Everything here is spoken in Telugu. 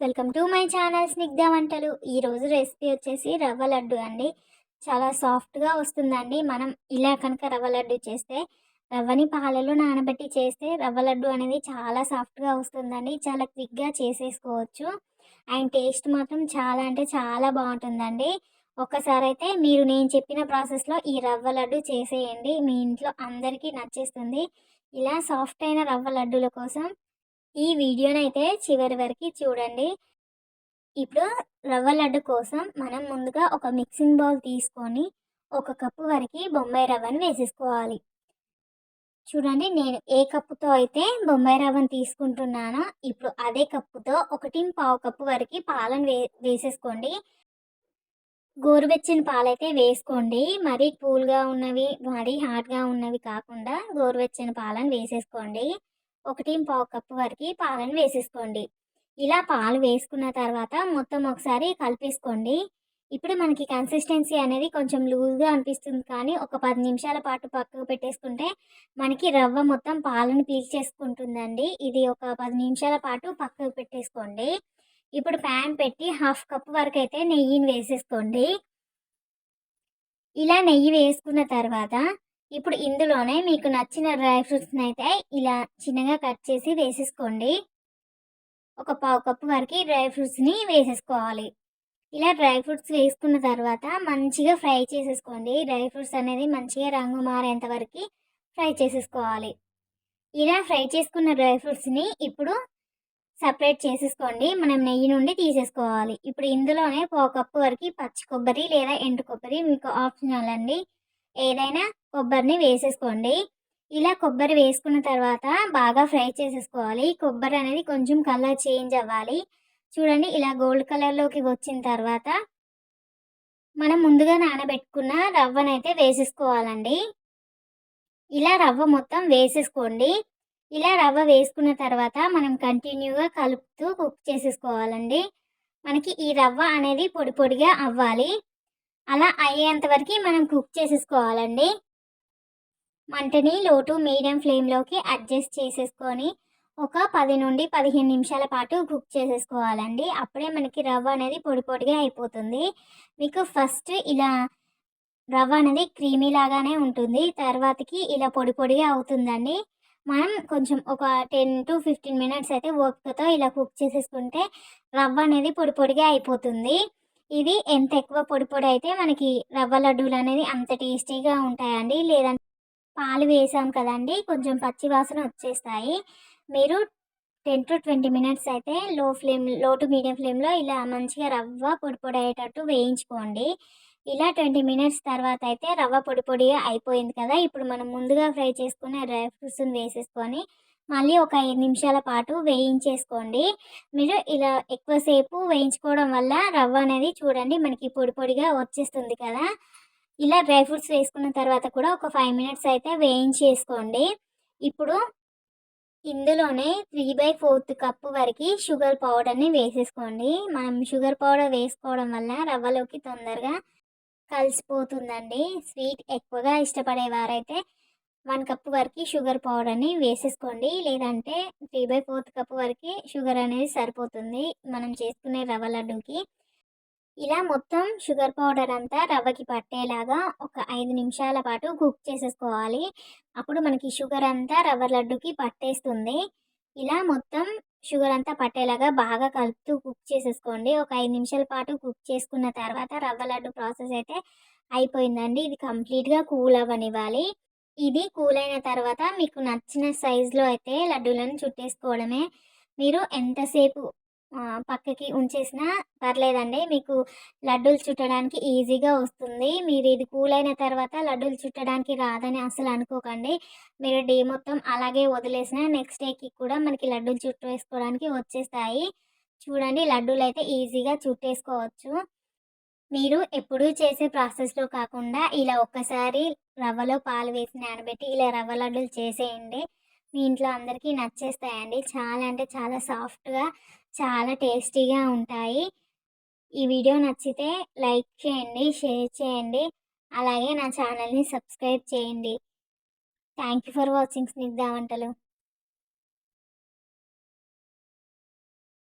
Welcome to my channel Snigdha వంటలు. ఈరోజు రెసిపీ వచ్చేసి రవ్వ లడ్డు అండి. చాలా సాఫ్ట్గా వస్తుందండి. మనం ఇలా కనుక రవ్వ లడ్డు చేస్తే రవ్వని పాలలో నానబెట్టి చేస్తే రవ్వ లడ్డు అనేది చాలా సాఫ్ట్గా వస్తుందండి. చాలా క్విక్గా చేసేసుకోవచ్చు. అండ్ టేస్ట్ మాత్రం చాలా అంటే చాలా బాగుంటుందండి. ఒక్కసారి అయితే మీరు నేను చెప్పిన ప్రాసెస్లో ఈ రవ్వ లడ్డు చేసేయండి. మీ ఇంట్లో అందరికీ నచ్చేస్తుంది. ఇలా సాఫ్ట్ అయిన రవ్వ లడ్డుల కోసం ఈ వీడియోనైతే చివరి వరకు చూడండి. ఇప్పుడు రవ్వ లడ్డు కోసం మనం ముందుగా ఒక మిక్సింగ్ బౌల్ తీసుకొని ఒక కప్పు వరకు బొంబాయి రవ్వను వేసేసుకోవాలి. చూడండి నేను ఏ కప్పుతో అయితే బొంబాయి రవ్వను తీసుకుంటున్నానో ఇప్పుడు అదే కప్పుతో ఒకటి పావు కప్పు వరకు పాలను వే వేసేసుకోండి. గోరువెచ్చని పాలైతే వేసుకోండి. మరీ కూల్గా ఉన్నవి మరీ హాట్గా ఉన్నవి కాకుండా గోరువెచ్చని పాలను వేసేసుకోండి. ఒకటి పావు కప్పు వరకు పాలను వేసేసుకోండి. ఇలా పాలు వేసుకున్న తర్వాత మొత్తం ఒకసారి కలిపేసుకోండి. ఇప్పుడు మనకి కన్సిస్టెన్సీ అనేది కొంచెం లూజ్గా అనిపిస్తుంది కానీ ఒక పది నిమిషాల పాటు పక్కకు పెట్టేసుకుంటే మనకి రవ్వ మొత్తం పాలను పీల్చేసుకుంటుందండి. ఇది ఒక పది నిమిషాల పాటు పక్కకు పెట్టేసుకోండి. ఇప్పుడు ప్యాన్ పెట్టి హాఫ్ కప్ వరకు అయితే నెయ్యిని వేసేసుకోండి. ఇలా నెయ్యి వేసుకున్న తర్వాత ఇప్పుడు ఇందులోనే మీకు నచ్చిన డ్రై ఫ్రూట్స్ని అయితే ఇలా చిన్నగా కట్ చేసి వేసేసుకోండి. ఒక పావు కప్పు వరకు డ్రై ఫ్రూట్స్ని వేసేసుకోవాలి. ఇలా డ్రై ఫ్రూట్స్ వేసుకున్న తర్వాత మంచిగా ఫ్రై చేసేసుకోండి. డ్రై ఫ్రూట్స్ అనేది మంచిగా రంగు మారేంత వరకు ఫ్రై చేసేసుకోవాలి. ఇలా ఫ్రై చేసుకున్న డ్రై ఫ్రూట్స్ని ఇప్పుడు సపరేట్ చేసేసుకోండి. మనం నెయ్యి నుండి తీసేసుకోవాలి. ఇప్పుడు ఇందులోనే పావు కప్పు వరకు పచ్చి కొబ్బరి లేదా ఎండు కొబ్బరి మీకు ఆప్షనల్ అండి. ఏదైనా కొబ్బరిని వేసేసుకోండి. ఇలా కొబ్బరి వేసుకున్న తర్వాత బాగా ఫ్రై చేసేసుకోవాలి. కొబ్బరి అనేది కొంచెం కలర్ చేంజ్ అవ్వాలి. చూడండి ఇలా గోల్డ్ కలర్లోకి వచ్చిన తర్వాత మనం ముందుగా నానబెట్టుకున్న రవ్వనైతే వేసేసుకోవాలండి. ఇలా రవ్వ మొత్తం వేసేసుకోండి. ఇలా రవ్వ వేసుకున్న తర్వాత మనం కంటిన్యూగా కలుపుతూ కుక్ చేసేసుకోవాలండి. మనకి ఈ రవ్వ అనేది పొడి పొడిగా అవ్వాలి. అలా అయ్యేంత వరకు మనం కుక్ చేసేసుకోవాలండి. మంటని లోటు మీడియం ఫ్లేమ్లోకి అడ్జస్ట్ చేసేసుకొని ఒక పది నుండి పదిహేను నిమిషాల పాటు కుక్ చేసేసుకోవాలండి. అప్పుడే మనకి రవ్వ అనేది పొడి పొడిగా అయిపోతుంది. మీకు ఫస్ట్ ఇలా రవ్వ అనేది క్రీమీ లాగానే ఉంటుంది. తర్వాతకి ఇలా పొడి పొడిగా అవుతుందండి. మనం కొంచెం ఒక టెన్ టు ఫిఫ్టీన్ మినిట్స్ అయితే ఓపికతో ఇలా కుక్ చేసేసుకుంటే రవ్వ అనేది పొడి పొడిగా అయిపోతుంది. ఇది ఎంత ఎక్కువ పొడి పొడి అయితే మనకి రవ్వ లడ్డూలు అనేది అంత టేస్టీగా ఉంటాయండి. లేదంటే పాలు వేసాం కదండి కొంచెం పచ్చి వాసన వచ్చేస్తాయి. మీరు టెన్ టు ట్వంటీ మినిట్స్ అయితే లో ఫ్లేమ్లో టు మీడియం ఫ్లేమ్లో ఇలా మంచిగా రవ్వ పొడి పొడి అయ్యేటట్టు వేయించుకోండి. ఇలా ట్వంటీ మినిట్స్ తర్వాత అయితే రవ్వ పొడి పొడిగా అయిపోయింది కదా ఇప్పుడు మనం ముందుగా ఫ్రై చేసుకునే డ్రై ఫ్రూట్స్ని వేసేసుకొని మళ్ళీ ఒక ఐదు నిమిషాల పాటు వేయించేసుకోండి. మీరు ఇలా ఎక్కువసేపు వేయించుకోవడం వల్ల రవ్వ అనేది చూడండి మనకి పొడి పొడిగా వచ్చేస్తుంది కదా. ఇలా డ్రై ఫ్రూట్స్ వేసుకున్న తర్వాత కూడా ఒక ఫైవ్ మినిట్స్ అయితే వేయించేసుకోండి. ఇప్పుడు ఇందులోనే త్రీ బై ఫోర్త్ కప్పు వరకు షుగర్ పౌడర్ని వేసేసుకోండి. మనం షుగర్ పౌడర్ వేసుకోవడం వల్ల రవ్వలోకి తొందరగా కలిసిపోతుందండి. స్వీట్ ఎక్కువగా ఇష్టపడేవారైతే వన్ కప్ వరకు షుగర్ పౌడర్ని వేసేసుకోండి. లేదంటే త్రీ బై ఫోర్త్ కప్ వరకు షుగర్ అనేది సరిపోతుంది మనం చేసుకునే రవ్వ లడ్డుకి. ఇలా మొత్తం షుగర్ పౌడర్ అంతా రవ్వకి పట్టేలాగా ఒక ఐదు నిమిషాల పాటు కుక్ చేసేసుకోవాలి. అప్పుడు మనకి షుగర్ అంతా రవ్వ లడ్డుకి పట్టేస్తుంది. ఇలా మొత్తం షుగర్ అంతా పట్టేలాగా బాగా కలుపుతూ కుక్ చేసేసుకోండి. ఒక ఐదు నిమిషాల పాటు కుక్ చేసుకున్న తర్వాత రవ్వ లడ్డు ప్రాసెస్ అయితే అయిపోయిందండి. ఇది కంప్లీట్గా కూల్ అవ్వనివ్వాలి. ఇది కూల్ అయిన తర్వాత మీకు నచ్చిన సైజులో అయితే లడ్డూలను చుట్టేసుకోవడమే. మీరు ఎంతసేపు పక్కకి ఉంచేసినా పర్లేదండి. మీకు లడ్డూలు చుట్టడానికి ఈజీగా వస్తుంది. మీరు ఇది కూల్ అయిన తర్వాత లడ్డూలు చుట్టడానికి రాదని అసలు అనుకోకండి. మీరు డే మొత్తం అలాగే వదిలేసిన నెక్స్ట్ డేకి కూడా మనకి లడ్డూలు చుట్టేసుకోవడానికి వచ్చేస్తాయి. చూడండి లడ్డూలు అయితే ఈజీగా చుట్టేసుకోవచ్చు. మీరు ఎప్పుడూ చేసే ప్రాసెస్లో కాకుండా ఇలా ఒక్కసారి రవ్వలో పాలు వేసి నానబెట్టి ఇలా రవ్వ లడ్డూలు చేసేయండి. మీ ఇంట్లో అందరికీ నచ్చేస్తాయండి. చాలా అంటే చాలా సాఫ్ట్గా చాలా టేస్టీగా ఉంటాయి. ఈ వీడియో నచ్చితే లైక్ చేయండి షేర్ చేయండి. అలాగే నా ఛానల్ని సబ్స్క్రైబ్ చేయండి. Thank you for watching Snigdha వంటలు.